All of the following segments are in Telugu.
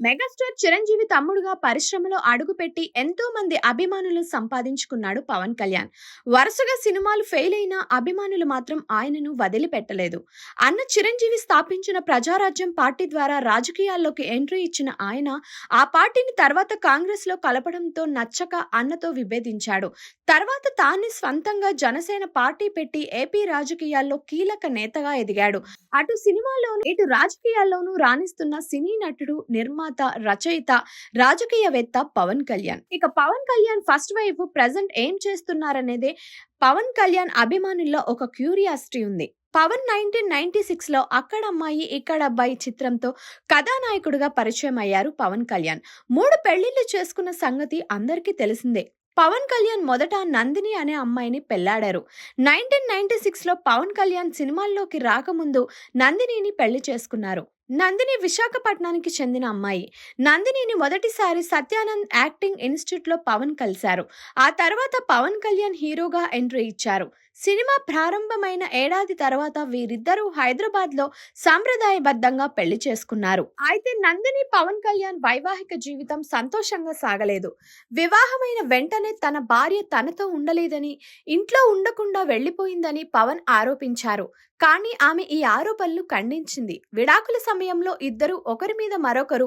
మెగాస్టార్ చిరంజీవి తమ్ముడుగా పరిశ్రమలో అడుగుపెట్టి ఎంతో మంది అభిమానులు సంపాదించుకున్నాడు పవన్ కళ్యాణ్. వరుసగా సినిమాలు ఫెయిల్ అయిన అభిమానులు మాత్రం ఆయనను వదిలిపెట్టలేదు. అన్న చిరంజీవి స్థాపించిన ప్రజారాజ్యం పార్టీ ద్వారా రాజకీయాల్లోకి ఎంట్రీ ఇచ్చిన ఆయన ఆ పార్టీని తర్వాత కాంగ్రెస్లో కలపడంతో నచ్చక అన్నతో విభేదించాడు. తర్వాత తానే స్వంతంగా జనసేన పార్టీ పెట్టి ఏపీ రాజకీయాల్లో కీలక నేతగా ఎదిగాడు. అటు సినిమాల్లోనూ ఇటు రాజకీయాల్లోనూ రాణిస్తున్న సినీ నటుడు నిర్మాత రచయిత రాజకీయవేత్త పవన్ కళ్యాణ్. ఇక Pawan Kalyan first wife present ఏం చేస్తున్నారనేదే పవన్ కళ్యాణ్ అభిమానుల్లో ఒక క్యూరియాసిటీ ఉంది. పవన్ నైన్టీన్ నైన్టీ సిక్స్లో అక్కడ అమ్మాయి ఇక్కడ అబ్బాయి చిత్రంతో కథానాయకుడిగా పరిచయం అయ్యారు పవన్ కళ్యాణ్. మూడు పెళ్ళిళ్ళు చేసుకున్న సంగతి అందరికీ తెలిసిందే. పవన్ కళ్యాణ్ మొదట నందిని అనే అమ్మాయిని పెళ్ళాడారు. నైన్టీన్ నైన్టీ సిక్స్లో పవన్ కళ్యాణ్ సినిమాల్లోకి రాకముందు నందినిని పెళ్ళి చేసుకున్నారు. నందిని విశాఖపట్నానికి చెందిన అమ్మాయి. నందినిని మొదటిసారి సత్యానంద్ యాక్టింగ్ ఇన్స్టిట్యూట్లో పవన్ కలిశారు. ఆ తర్వాత పవన్ కళ్యాణ్ హీరోగా ఎంట్రీ ఇచ్చారు. సినిమా ప్రారంభమైన ఏడాది తర్వాత వీరిద్దరూ హైదరాబాద్లో సాంప్రదాయబద్ధంగా పెళ్ళి చేసుకున్నారు. అయితే నందిని పవన్ కళ్యాణ్ వైవాహిక జీవితం సంతోషంగా సాగలేదు. వివాహమైన వెంటనే తన భార్య తనతో ఉండలేదని ఇంట్లో ఉండకుండా వెళ్ళిపోయిందని పవన్ ఆరోపించారు. కానీ ఆమె ఈ ఆరోపణలు ఖండించింది. విడాకుల సమయంలో ఇద్దరు ఒకరి మీద మరొకరు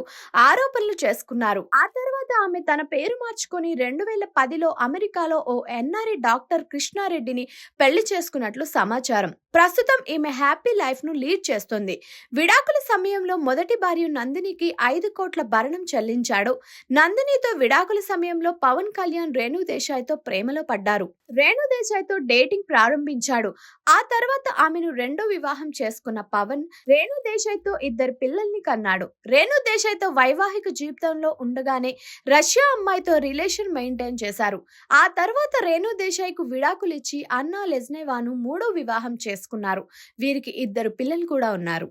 ఆరోపణలు చేసుకున్నారు. ఆ తర్వాత ఆమె తన పేరు మార్చుకొని రెండు వేల పదిలో అమెరికాలో ఓ ఎన్ఆర్ఐ డాక్టర్ కృష్ణారెడ్డిని పెళ్ళి చేసుకున్నట్లు సమాచారం. ప్రస్తుతం ఈమె హ్యాపీ లైఫ్ను లీడ్ చేస్తుంది. విడాకుల సమయంలో మొదటి భార్య నందినికి ఐదు కోట్ల భరణం చెల్లించాడు. నందినితో విడాకుల సమయంలో పవన్ కళ్యాణ్ రేణు దేశాయ్తో ప్రేమలో పడ్డారు. రేణు దేశాయ్తో డేటింగ్ ప్రారంభించాడు. ఆ తర్వాత ఆమెను రెండో వివాహం చేసుకున్న పవన్ రేణు దేశాయ్తో ఇద్దరు పిల్లల్ని కన్నాడు. రేణు దేశాయ్తో వైవాహిక జీవితంలో ఉండగానే రష్యా అమ్మాయితో రిలేషన్ మెయింటైన్ చేశారు. ఆ తర్వాత రేణు దేశాయ్కు విడాకులిచ్చి అన్నా లెజ్నేవాను మూడో వివాహం చేశారు. చేసుకున్నారు. వీరికి ఇద్దరు పిల్లలు కూడా ఉన్నారు.